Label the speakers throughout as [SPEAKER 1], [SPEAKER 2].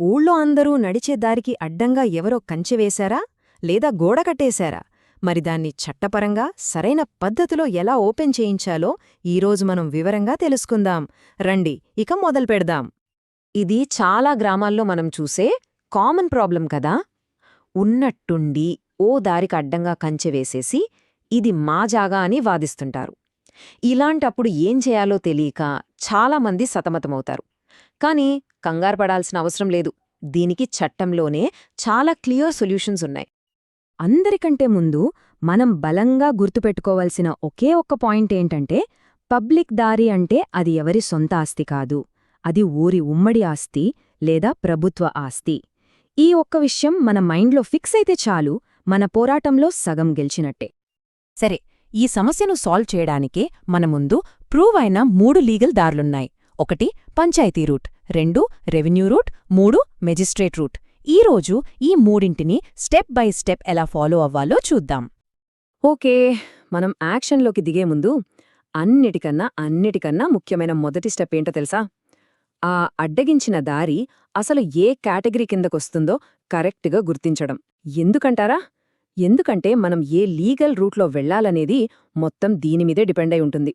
[SPEAKER 1] ఊళ్ళో అందరూ నడిచే దారికి అడ్డంగా ఎవరో కంచె వేశారా? లేదా గోడ కట్టేశారా? మరి దాన్ని చట్టపరంగా సరైన పద్ధతిలో ఎలా ఓపెన్ చేయించాలో ఈరోజు మనం వివరంగా తెలుసుకుందాం. రండి ఇక మొదలు పెడదాం. ఇది చాలా గ్రామాల్లో మనం చూసే కామన్ ప్రాబ్లం కదా? ఉన్నట్టుండి ఓ దారికి అడ్డంగా కంచె వేసేసి ఇది మా జాగా అని వాదిస్తుంటారు. ఇలాంటప్పుడు ఏం చేయాలో తెలియక చాలామంది సతమతమవుతారు. కానీ కంగారు పడాల్సిన అవసరం లేదు. దీనికి చట్టంలోనే చాలా క్లియర్ సొల్యూషన్స్ ఉన్నాయి. అందరికంటే ముందు మనం బలంగా గుర్తుపెట్టుకోవాల్సిన ఒకే ఒక్క పాయింట్ ఏంటంటే పబ్లిక్ దారి అంటే అది ఎవరి సొంత ఆస్తి కాదు. అది ఊరి ఉమ్మడి ఆస్తి లేదా ప్రభుత్వ ఆస్తి. ఈ ఒక్క విషయం మన మైండ్లో ఫిక్స్ అయితే చాలు మన పోరాటంలో సగం గెలిచినట్టే. సరే ఈ సమస్యను సాల్వ్ చేయడానికే మన ముందు ప్రూవ్ అయిన మూడు లీగల్ దారులున్నాయి. ఒకటి పంచాయతీ రూట్. రెండు రెవెన్యూ రూట్ మూడు మెజిస్ట్రేట్ రూట్ ఈరోజు ఈ మూడింటిని స్టెప్ బై స్టెప్ ఎలా ఫాలో అవ్వాలో చూద్దాం. ఓకే మనం యాక్షన్లోకి దిగే ముందు అన్నిటికన్నా అన్నిటికన్నా ముఖ్యమైన మొదటి స్టెప్ ఏంటో తెలుసా? ఆ అడ్డగించిన దారి అసలు ఏ కేటగిరీ కిందకొస్తుందో కరెక్ట్గా గుర్తించడం. ఎందుకంటారా? ఎందుకంటే మనం ఏ లీగల్ రూట్లో వెళ్ళాలనేది మొత్తం దీనిమీదే డిపెండ్ అయి ఉంటుంది.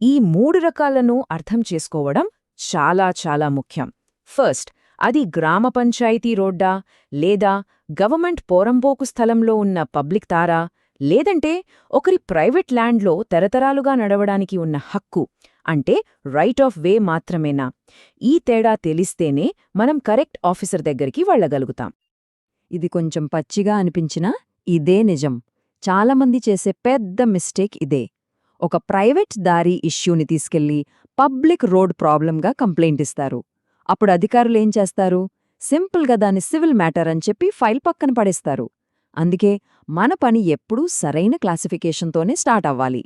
[SPEAKER 1] ఈ మూడు రకాలను అర్థం చేసుకోవడం చాలా చాలా ముఖ్యం. ఫస్ట్ అది గ్రామ పంచాయతీ రోడ్డా లేదా గవర్నమెంట్ పోరంపోకు స్థలంలో ఉన్న పబ్లిక్ తారా లేదంటే ఒకరి ప్రైవేట్ ల్యాండ్లో తరతరాలుగా నడవడానికి ఉన్న హక్కు అంటే రైట్ ఆఫ్ వే మాత్రమేనా? ఈ తేడా తెలిస్తేనే మనం కరెక్ట్ ఆఫీసర్ దగ్గరికి వెళ్ళగలుగుతాం. ఇది కొంచెం పచ్చిగా అనిపించినా ఇదే నిజం. చాలామంది చేసే పెద్ద మిస్టేక్ ఇదే. ఒక ప్రైవేట్ దారి ఇష్యూని తీసుకెళ్ళి పబ్లిక్ రోడ్ ప్రాబ్లంగా కంప్లైంట్ ఇస్తారు. అప్పుడు అధికారులేం చేస్తారు? సింపుల్గా దాన్ని సివిల్ మ్యాటర్ అని చెప్పి ఫైల్ పక్కన పడేస్తారు. అందుకే మన పని ఎప్పుడూ సరైన క్లాసిఫికేషన్తోనే స్టార్ట్ అవ్వాలి.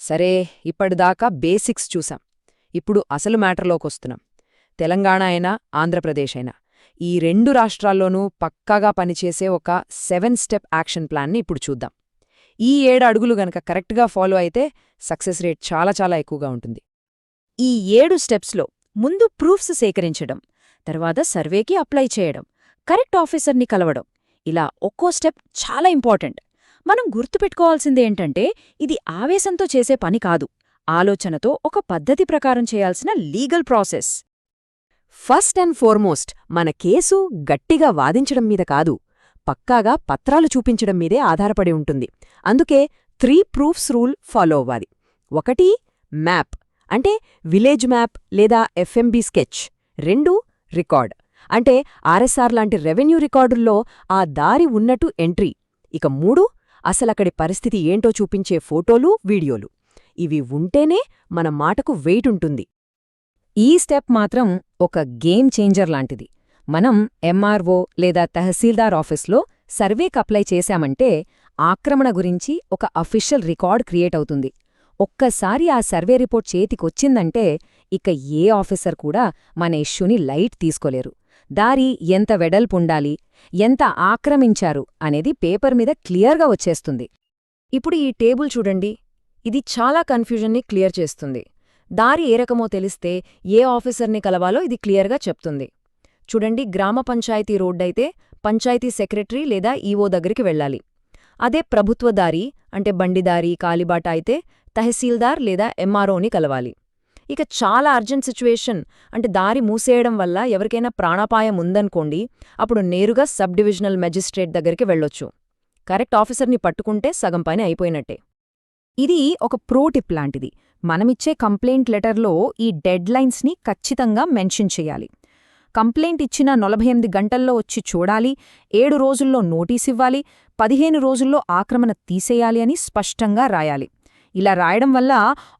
[SPEAKER 1] సరే ఇప్పటిదాకా బేసిక్స్ చూసాం. ఇప్పుడు అసలు మ్యాటర్లోకొస్తున్నాం తెలంగాణ అయినా ఆంధ్రప్రదేశ్ అయినా. ఈ రెండు రాష్ట్రాల్లోనూ పక్కాగా పనిచేసే ఒక సెవెన్ స్టెప్ యాక్షన్ ప్లాన్ని ఇప్పుడు చూద్దాం. ఈ ఏడు అడుగులు గనక కరెక్ట్గా ఫాలో అయితే సక్సెస్ రేట్ చాలా చాలా ఎక్కువగా ఉంటుంది. ఈ ఏడు స్టెప్స్లో ముందు ప్రూఫ్స్ సేకరించడం తర్వాత సర్వేకి అప్లై చేయడం కరెక్ట్ ఆఫీసర్ని కలవడం ఇలా ఒక్కో స్టెప్ చాలా ఇంపార్టెంట్. మనం గుర్తుపెట్టుకోవాల్సిందేంటంటే ఇది ఆవేశంతో చేసే పని కాదు ఆలోచనతో ఒక పద్ధతి ప్రకారం చేయాల్సిన legal process. First and foremost మన కేసు గట్టిగా వాదించడం మీద కాదు పక్కాగా పత్రాలు చూపించడం మీదే ఆధారపడి ఉంటుంది. అందుకే త్రీ ప్రూఫ్స్ రూల్ ఫాలో అవ్వాలి. ఒకటి మ్యాప్. అంటే విలేజ్ మ్యాప్ లేదా ఎఫ్ఎంబి స్కెచ్. రెండు రికార్డ్. అంటే ఆర్ఎస్ఆర్ లాంటి రెవెన్యూ రికార్డుల్లో ఆ దారి ఉన్నట్టు ఎంట్రీ. ఇక మూడు అసలక్కడి పరిస్థితి ఏంటో చూపించే ఫోటోలు వీడియోలు. ఇవి ఉంటేనే మన మాటకు వెయిట్ ఉంటుంది. ఈ స్టెప్ మాత్రం ఒక గేమ్ చేంజర్ లాంటిది. మనం ఎంఆర్ఓ లేదా తహసీల్దార్ ఆఫీస్లో సర్వేకి అప్లై చేశామంటే ఆక్రమణ గురించి ఒక అఫీషియల్ రికార్డ్ క్రియేట్ అవుతుంది. ఒక్కసారి ఆ సర్వే రిపోర్ట్ చేతికొచ్చిందంటే ఇక ఏ ఆఫీసర్ కూడా మన ఇష్యూని లైట్ తీసుకోలేరు. దారి ఎంత వెడల్పుండాలి ఎంత ఆక్రమించారు అనేది పేపర్ మీద క్లియర్గా వచ్చేస్తుంది. ఇప్పుడు ఈ టేబుల్ చూడండి. ఇది చాలా కన్ఫ్యూజన్ని క్లియర్ చేస్తుంది. దారి ఏ రకమో తెలిస్తే ఏ ఆఫీసర్ని కలవాలో ఇది క్లియర్గా చెప్తుంది. చూడండి గ్రామ పంచాయతీ రోడ్డైతే పంచాయతీ సెక్రటరీ లేదా ఈవో దగ్గరికి వెళ్ళాలి. అదే ప్రభుత్వ దారి అంటే బండిదారి కాలిబాట అయితే తహసీల్దార్ లేదా ఎంఆర్ఓని కలవాలి. ఇక చాలా అర్జెంట్ సిచ్యువేషన్ అంటే దారి మూసేయడం వల్ల ఎవరికైనా ప్రాణాపాయం ఉందనుకోండి అప్పుడు నేరుగా సబ్ డివిజనల్ మెజిస్ట్రేట్ దగ్గరికి వెళ్ళొచ్చు. కరెక్ట్ ఆఫీసర్ని పట్టుకుంటే సగం పని అయిపోయినట్టే. ఇది ఒక ప్రోటిప్ లాంటిది. మనమిచ్చే కంప్లైంట్ లెటర్లో ఈ డెడ్లైన్స్ని ఖచ్చితంగా మెన్షన్ చేయాలి. కంప్లైంట్ ఇచ్చిన నలభై ఎనిమిది గంటల్లో వచ్చి చూడాలి ఏడు రోజుల్లో నోటీసివ్వాలి పదిహేను రోజుల్లో ఆక్రమణ తీసేయాలి అని స్పష్టంగా రాయాలి. ఇలా రాయడం వల్ల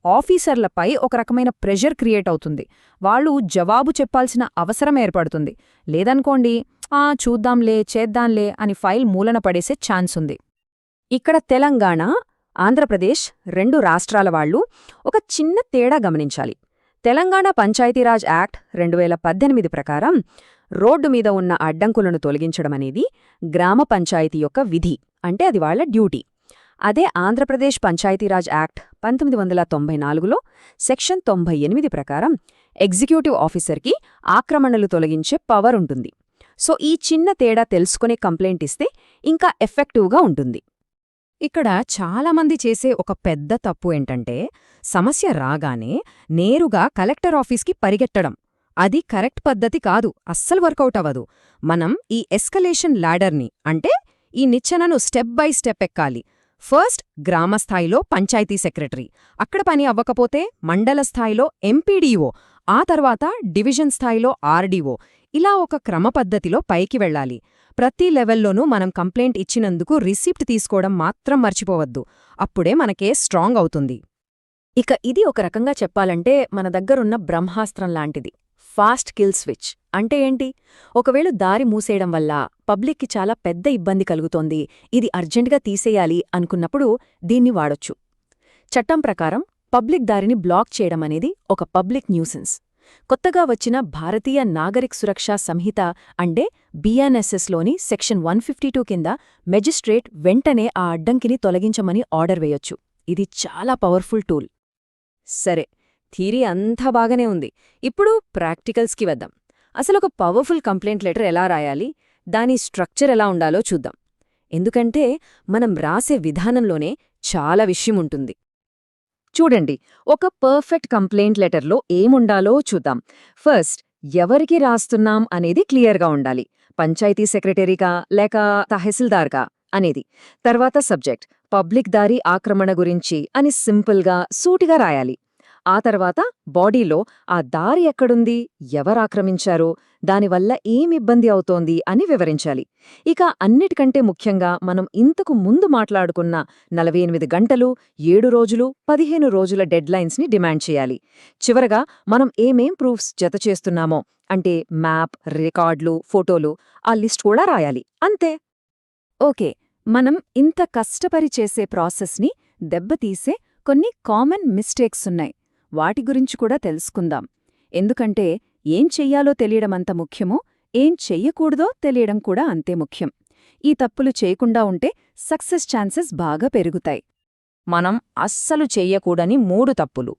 [SPEAKER 1] ఆఫీసర్లపై ఒక రకమైన ప్రెషర్ క్రియేట్ అవుతుంది. వాళ్ళు జవాబు చెప్పాల్సిన అవసరం ఏర్పడుతుంది. లేదనుకోండి ఆ చూద్దాంలే చేద్దాంలే అని ఫైల్ మూలన పడేసే ఛాన్స్ ఉంది. ఇక్కడ తెలంగాణ ఆంధ్రప్రదేశ్ రెండు రాష్ట్రాల వాళ్ళు ఒక చిన్న తేడా గమనించాలి. తెలంగాణ పంచాయతీరాజ్ యాక్ట్ రెండు వేల పద్దెనిమిది ప్రకారం రోడ్డు మీద ఉన్న అడ్డంకులను తొలగించడమనేది గ్రామ పంచాయతీ యొక్క విధి అంటే అది వాళ్ళ డ్యూటీ. అదే ఆంధ్రప్రదేశ్ పంచాయతీరాజ్ యాక్ట్ పంతొమ్మిది వందల తొంభై నాలుగులో సెక్షన్ తొంభై ఎనిమిది ప్రకారం
[SPEAKER 2] ఎగ్జిక్యూటివ్ ఆఫీసర్కి ఆక్రమణలు తొలగించే పవర్ ఉంటుంది. సో ఈ చిన్న తేడా తెలుసుకునే కంప్లైంట్ ఇస్తే ఇంకా ఎఫెక్టివ్గా ఉంటుంది.
[SPEAKER 1] ఇక్కడ చాలామంది చేసే ఒక పెద్ద తప్పు ఏంటంటే సమస్య రాగానే నేరుగా కలెక్టర్ ఆఫీస్కి పరిగెట్టడం అది కరెక్ట్ పద్ధతి కాదు అస్సలు వర్కౌట్ అవ్వదు. మనం ఈ ఎస్కలేషన్ ల్యాడర్ని అంటే ఈ నిచ్చెనను స్టెప్ బై స్టెప్ ఎక్కాలి. ఫస్ట్ గ్రామ స్థాయిలో పంచాయతీ సెక్రటరీ అక్కడ పని అవ్వకపోతే మండల స్థాయిలో ఎంపీడీఓ ఆ తర్వాత డివిజన్ స్థాయిలో ఆర్డీఓ ఇలా ఒక క్రమపద్ధతిలో పైకి వెళ్ళాలి. ప్రతి లెవెల్లోనూ మనం కంప్లైంట్ ఇచ్చినందుకు రిసిప్ట్ తీసుకోవడం మాత్రం మర్చిపోవద్దు. అప్పుడే మనకే స్ట్రాంగ్ అవుతుంది.
[SPEAKER 2] ఇక ఇది ఒక రకంగా చెప్పాలంటే మన దగ్గరున్న బ్రహ్మాస్త్రం లాంటిది. Fast kill switch. అంటే ఏంటి? ఒకవేళ దారి మూసేయడం వల్ల పబ్లిక్కి చాలా పెద్ద ఇబ్బంది కలుగుతోంది. ఇది అర్జెంటుగా తీసేయాలి అనుకున్నప్పుడు దీన్ని వాడొచ్చు. చట్టం ప్రకారం పబ్లిక్ దారిని బ్లాక్ చేయడం అనేది ఒక పబ్లిక్ న్యూసెన్స్. కొత్తగా వచ్చిన భారతీయ నాగరిక్ సురక్షా సంహిత అంటే బీఎన్ఎస్ఎస్లోని సెక్షన్ వన్ ఫిఫ్టీ టూ కింద మెజిస్ట్రేట్ వెంటనే ఆ అడ్డంకిని తొలగించమని ఆర్డర్ వేయొచ్చు. ఇది చాలా పవర్ఫుల్ టూల్. సరే థీరీ అంతా బాగానే ఉంది. ఇప్పుడు ప్రాక్టికల్స్కి వద్దాం అసలొక పవర్ఫుల్ కంప్లైంట్ లెటర్ ఎలా రాయాలి? దాని స్ట్రక్చర్ ఎలా ఉండాలో చూద్దాం. ఎందుకంటే మనం రాసే విధానంలోనే చాలా విషయం ఉంటుంది. చూడండి ఒక పర్ఫెక్ట్ కంప్లైంట్ లెటర్లో ఏముండాలో చూద్దాం. ఫస్ట్ ఎవరికి రాస్తున్నాం అనేది క్లియర్గా ఉండాలి. పంచాయతీ సెక్రటరీగా లేక తహసీల్దార్గా అనేది. తర్వాత సబ్జెక్ట్ పబ్లిక్ దారి ఆక్రమణ గురించి అని సింపుల్గా సూటిగా రాయాలి. ఆ తర్వాత బాడీలో ఆ దారి ఎక్కడుంది? ఎవరాక్రమించారు దానివల్ల ఏమిబ్బంది అవుతోంది అని వివరించాలి. ఇక అన్నిటికంటే ముఖ్యంగా మనం ఇంతకు ముందు మాట్లాడుకున్న నలభై ఎనిమిది గంటలు ఏడు రోజులు పదిహేను రోజుల డెడ్లైన్స్ని డిమాండ్ చేయాలి. చివరగా మనం ఏమేం ప్రూఫ్స్ జత చేస్తున్నామో అంటే మ్యాప్ రికార్డులు ఫోటోలు ఆ లిస్ట్ కూడా రాయాలి. అంతే. ఓకే. మనం ఇంత కష్టపరి చేసే ప్రాసెస్ని దెబ్బతీసే కొన్ని కామన్ మిస్టేక్స్ ఉన్నాయి. వాటి గురించి కూడా తెలుసుకుందాం. ఎందుకంటే ఏం చెయ్యాలో తెలియడమంత ముఖ్యమో ఏం చెయ్యకూడదో తెలియడం కూడా అంతే ముఖ్యం. ఈ తప్పులు చేయకుండా ఉంటే సక్సెస్ ఛాన్సెస్ బాగా పెరుగుతాయి. మనం అస్సలు చెయ్యకూడని మూడు తప్పులు.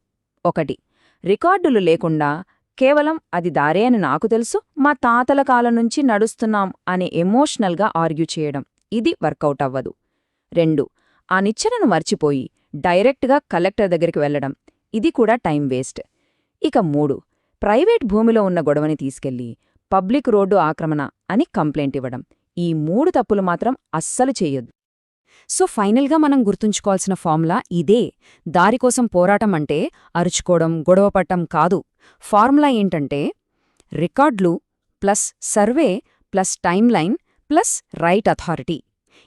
[SPEAKER 2] ఒకటి రికార్డులు లేకుండా కేవలం అది దారే అని నాకు తెలుసు మా తాతల కాలం నుంచి నడుస్తున్నాం అని ఎమోషనల్గా ఆర్గ్యూ చేయడం. ఇది వర్కౌట్ అవ్వదు. రెండు ఆ నిచ్చెనను మర్చిపోయి డైరెక్ట్గా కలెక్టర్ దగ్గరికి వెళ్ళడం ఇది కూడా టైం వేస్ట్. ఇక మూడు ప్రైవేట్ భూమిలో ఉన్న గొడవని తీసుకెళ్ళి పబ్లిక్ రోడ్డు ఆక్రమణ అని కంప్లైంట్ ఇవ్వడం. ఈ మూడు తప్పులు మాత్రం అస్సలు చేయొద్దు. సో ఫైనల్గా మనం గుర్తుంచుకోవాల్సిన ఫార్ములా ఇదే. దారికోసం పోరాటం అంటే అరుచుకోవడం గొడవపట్టం కాదు. ఫార్ములా ఏంటంటే రికార్డులు plus survey plus timeline plus right authority.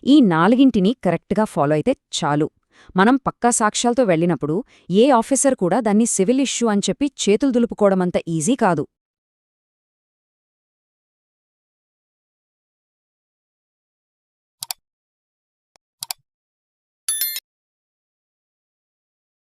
[SPEAKER 2] ఈ నాలుగింటిని కరెక్ట్గా ఫాలో అయితే చాలు. మనం పక్కా సాక్ష్యాలతో వెళ్ళినప్పుడు ఏ ఆఫీసర్ కూడా దాన్ని సివిల్ ఇష్యూ అని చెప్పి చేతులు దులుపుకోవడమంత ఈజీ కాదు.